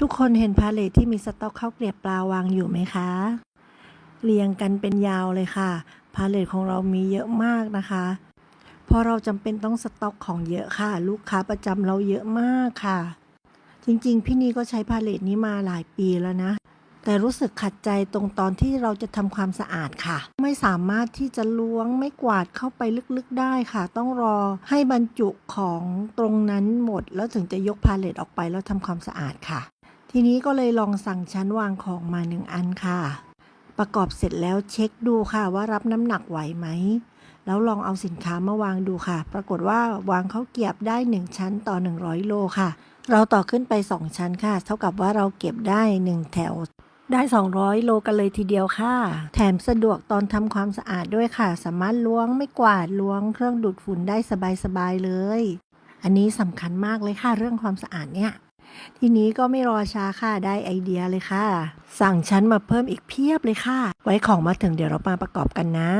ทุกคนเห็นพาเลทที่มีสต็อกข้าวเกลียบปลาวางอยู่ไหมคะ เรียงกันเป็นยาวเลยค่ะ พาเลทของเรามีเยอะมากนะคะพราะเราจำเป็นต้องสต็อกของเยอะค่ะ ลูกค้าประจำเราเยอะมากค่ะ จริงๆ พี่นีก็ใช้พาเลทนี้มาหลายปีแล้วนะ แต่รู้สึกขัดใจตรงตอนที่เราจะทำความสะอาดค่ะ ไม่สามารถที่จะล้วงไม่กวาดเข้าไปลึกๆได้ค่ะ ต้องรอให้บรรจุของตรงนั้นหมด แล้วถึงจะยกพาเลทออกไปแล้วทำความสะอาดค่ะ ทีนี้ก็เลยลองสั่งชั้นวางของมาหนึ่งอันค่ะ ประกอบเสร็จแล้วเช็คดูค่ะว่ารับน้ำหนักไหวไหม แล้วลองเอาสินค้ามาวางดูค่ะ ปรากฏว่าวางข้าวเกรียบได้ 1 ชั้นต่อ 100 โลค่ะ เราต่อขึ้นไป 2 ชั้นค่ะ เท่ากับว่าเราเก็บได้ 1 แถวได้ 200 โลกันเลยทีเดียวค่ะ แถมสะดวกตอนทำความสะอาดด้วยค่ะ สามารถล้วงไม่กวาดล้วงเครื่องดูดฝุ่นได้สบายๆเลย อันนี้สำคัญมากเลยค่ะเรื่องความสะอาดเนี่ย ทีนี้ก็ไม่รอช้าค่ะได้ไอเดียเลยค่ะ สั่งชั้นมาเพิ่มอีกเพียบเลยค่ะ ไว้ของมาถึงเดี๋ยวเรามาประกอบกันนะ